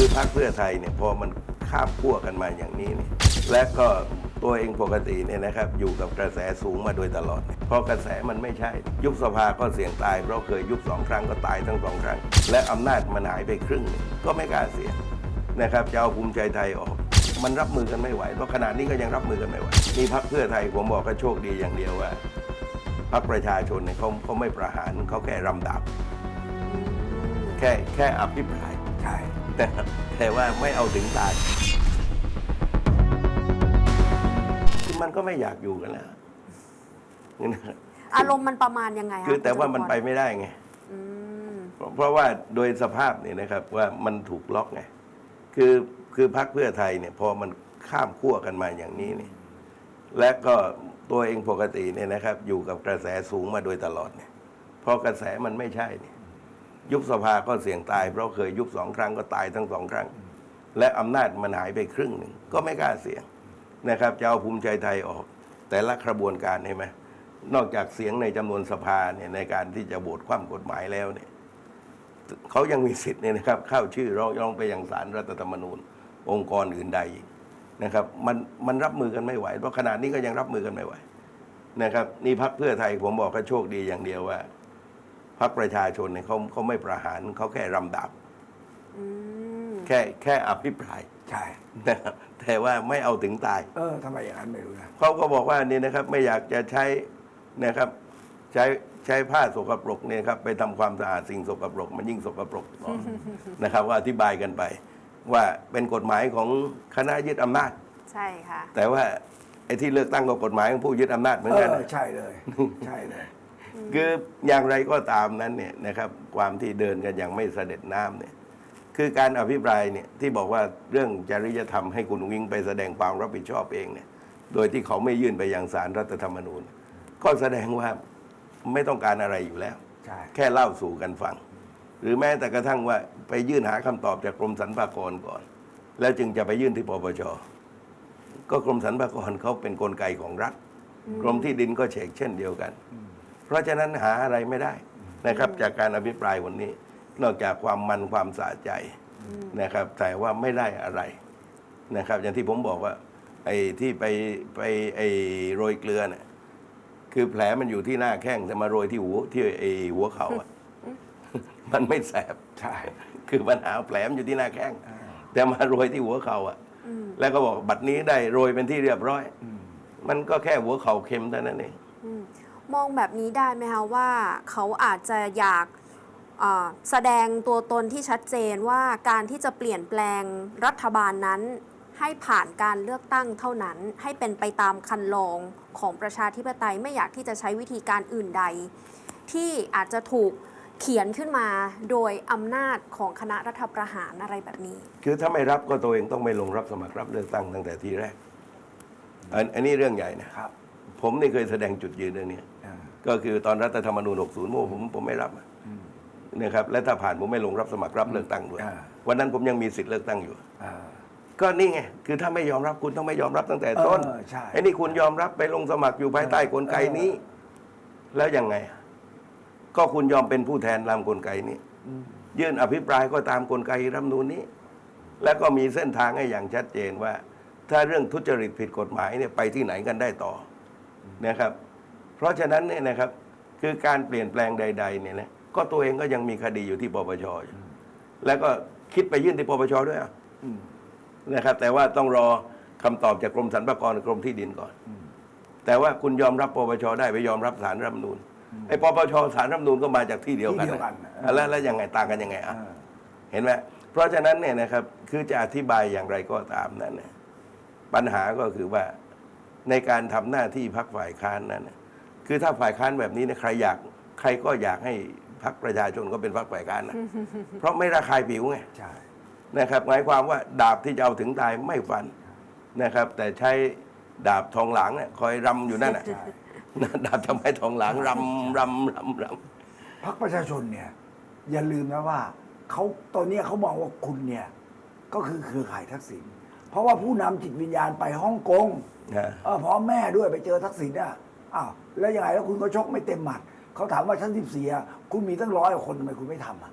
คือพรรคเพื่อไทยเนี่ยพอมันข้ามขั้วกันมาอย่างนี้เนี่ยและก็ตัวเองปกติเนี่ยนะครับอยู่กับกระแสสูงมาโดยตลอดพราะกระแสมันไม่ใช่ ยุบสภาก็เสี่ยงตายเพราะเคยยุบสองครั้งก็ตายทั้งสองครั้ง และอำนาจมันหายไปครึ่งหนึ่งก็ไม่กล้าเสี่ยงนะครับจะเอาภูมิใจไทยออก มันรับมือกันไม่ไหวเพราะขนาดนี้ก็ยังรับมือกันไม่ไหวนี่พรรคเพื่อไทยผมบอกก็โชคดีอย่างเดียวว่าพรรคประชาชนเนี่ยเขาเขาไม่ประหารเขาแค่รำดับ แค่แค่อภิปรายใช่ แต่แต่ว่าไม่เอาถึงตายคือมันก็ไม่อยากอยู่กันแล้วอารมณ์มันประมาณยังไงคะคือแต่ว่ามันไปคุณจตุพรไม่ได้ไงอืมเพราะเพราะว่าโดยสภาพเนี่ยนะครับ ว่ามันถูกล็อกไงคือคือพรรคเพื่อไทยเนี่ย พอมันข้ามขั้วกันมาอย่างนี้เนี่ย และก็ตัวเองปกติเนี่ยนะครับ อยู่กับกระแสสูงมาโดยตลอดเนี่ยเพราะกระแสมันไม่ใช่เนี่ย ยุบสภาก็เสี่ยงตาย เพราะเคยยุบสองครั้งก็ตายทั้งสองครั้ง และอำนาจมันหายไปครึ่งหนึ่งก็ไม่กล้าเสี่ยงนะครับจะเอาภูมิใจไทยออก แต่ละกระบวนการเห็นไหมนอกจากเสียงในจำนวนสภาเนี่ยในการที่จะโหวตคว่ำกฎหมายแล้วเนี่ยเขายังมีสิทธิ์เนี่ยนะครับเข้าชื่อร้องร้องไปยังศาลรัฐธรรมนูญ องค์กรอื่นใดนะครับมันมันรับมือกันไม่ไหวเพราะขนาดนี้ก็ยังรับมือกันไม่ไหวนะครับนี่พักเพื่อไทยผมบอกก็โชคดีอย่างเดียวว่า พักประชาชนเนี่ยเขาเขาไม่ประหารเขาแค่รำดับอืมแค่แค่อภิปรายใช่นะครับแต่ว่าไม่เอาถึงตาย เออทำไมอย่างนั้นไม่รู้นะเขาก็บอกว่านี่นะครับไม่อยากจะใช้นะครับใช้ใช้ผ้าสกปรกเนี่ยครับไปทำความสะอาดสิ่งสกปรก มันยิ่งสกปรกต่อ นะครับว่าอธิบายกันไป ว่าเป็นกฎหมายของคณะยึดอำนาจ ใช่ค่ะ แต่ว่าไอ้ที่เลือกตั้งก็กฎหมายของผู้ยึดอำนาจเหมือนเอกันอนะ ใช่เลย ใช่เลย คืออย่างไรก็ตามนั้นเนี่ยนะครับความที่เดินกันอย่างไม่เสด็จน้ำเนี่ยคือการอภิปรายเนี่ยที่บอกว่าเรื่องจริยธรรมให้คุณวิงไปแสดงความรับผิดชอบเองเนี่ยโดยที่เขาไม่ยื่นไปยังศาลรัฐธรรมนูญ ก็แสดงว่าไม่ต้องการอะไรอยู่แล้วใช่แค่เล่าสู่กันฟัง หรือแม้แต่กระทั่งว่าไปยื่นหาคำตอบจากกรมสรรพากรก่อน แล้วจึงจะไปยื่นที่ปปชก็กรมสรรพากรเขาเป็นกลไกของรัฐ กรมที่ดินก็เฉกเช่นเดียวกัน เพราะฉะนั้นหาอะไรไม่ได้นะครับจากการอภิปรายวันนี้ นอกจากความมันความสะใจนะครับแต่ว่าไม่ได้อะไรนะครับ อย่างที่ผมบอกว่าไอ้ที่ไปไปไอ้โรยเกลือเนี่ยคือแผลมันอยู่ที่หน้าแข้งแต่มาโรยที่หัวที่ไอ้หัวเข่าอะมันไม่แสบใช่คือปัญหาแผลมันอยู่ที่หน้าแข้งอ่าแต่มาโรยที่หัวเข่าอะอืมแล้วก็บอกบัดนี้ได้โรยเป็นที่เรียบร้อยอืมมันก็แค่หัวเข่าเค็มเท่านั้นเองอื มมองแบบนี้ได้ไหมคะว่าเขาอาจจะอยากเอ่อแสดงตัวตนที่ชัดเจนว่าการที่จะเปลี่ยนแปลงรัฐบาลนั้น ให้ผ่านการเลือกตั้งเท่านั้น ให้เป็นไปตามคันลองของประชาธิปไตยไม่อยากที่จะใช้วิธีการอื่นใด ที่อาจจะถูกเขียนขึ้นมาโดยอำนาจของคณะรัฐประหารอะไรแบบนี้ คือถ้าไม่รับก็ตัวเองต้องไม่ลงรับสมัครรับเลือกตั้งตั้งแต่ทีแรก อันอันนี้เรื่องใหญ่นะครับ ผมนี่เคยแสดงจุดยืนเรื่องนี้อ่า ก็คือตอนรัฐธรรมนูญ60โม่ผมผมไม่รับอะอืมนะครับและถ้าผ่านผมไม่ลงรับสมัครรับเลือกตั้งด้วยอ่าวันนั้นผมยังมีสิทธิ์เลือกตั้งอยู่อ่าก็นี่ไงคือถ้าไม่ยอมรับคุณต้องไม่ยอมรับตั้งแต่ต้นเออใช่ไอ้นี่คุณยอมรับไปลงสมัครอยู่ภายใต้กลไกนี้ แล้วยังไงอะก็คุณยอมเป็นผู้แทนตามกลไกนี้อืมยื่นอภิปรายก็ตามกลไกรัฐธรรมนูญนี้ แล้วก็มีเส้นทางให้อย่างชัดเจนว่า ถ้าเรื่องทุจริตผิดกฎหมายเนี่ยไปที่ไหนกันได้ต่อนะครับ เพราะฉะนั้นเนี่ยนะครับคือการเปลี่ยนแปลงใดๆเนี่ยนะก็ตัวเองก็ยังมีคดีอยู่ที่ปปชอยู่แล้วก็คิดไปยื่นที่ปปชด้วยอะอืมนะครับ แต่ว่าต้องรอคำตอบจากกรมสรรพากรกรมที่ดินก่อนอืมแต่ว่าคุณยอมรับปปชได้ไปยอมรับสารรัฐธรรมนูญไอ้ปปชสารรัฐธรรมนูญก็มาจากที่เดียวกันที่เดียวกันนะเออแล้วแล้วยังไงต่างกันยังไงอะอ่าเห็นไหมเพราะฉะนั้นเนี่ยนะครับคือจะอธิบายอย่างไรก็ตามนั้นเนี่ยปัญหาก็คือว่าในการทำหน้าที่พักฝ่ายค้านนั้นน่ะ คือถ้าฝ่ายค้านแบบนี้เนี่ยใครอยากใครก็อยากให้พักประชาชนก็เป็นพักฝ่ายค้านนะ เพราะไม่ระคายผิวไงใช่นะครับหมายความว่าดาบที่จะเอาถึงตายไม่ฟันนะครับ แต่ใช้ดาบทองหลางเนี่ยคอยรำอยู่นั่นน่ะใช่ดาบทำไมทองหลางรำรำรำรำพรรคประชาชนเนี่ย อย่าลืมนะว่าเขาตอนเนี้ยเขามองว่าคุณเนี่ย ก็คือเครือข่ายทักษิณเพราะว่าผู้นำจิตวิญญาณไปฮ่องกงนะเออพร้อมแม่ด้วยไปเจอทักษิณอะ อ้าวแล้วยังไงแล้วคุณก็ชกไม่เต็มหมัดเขาถามว่าชั้นสิบสี่คุณมีตั้งร้อยคนทำไมคุณไม่ทำอะ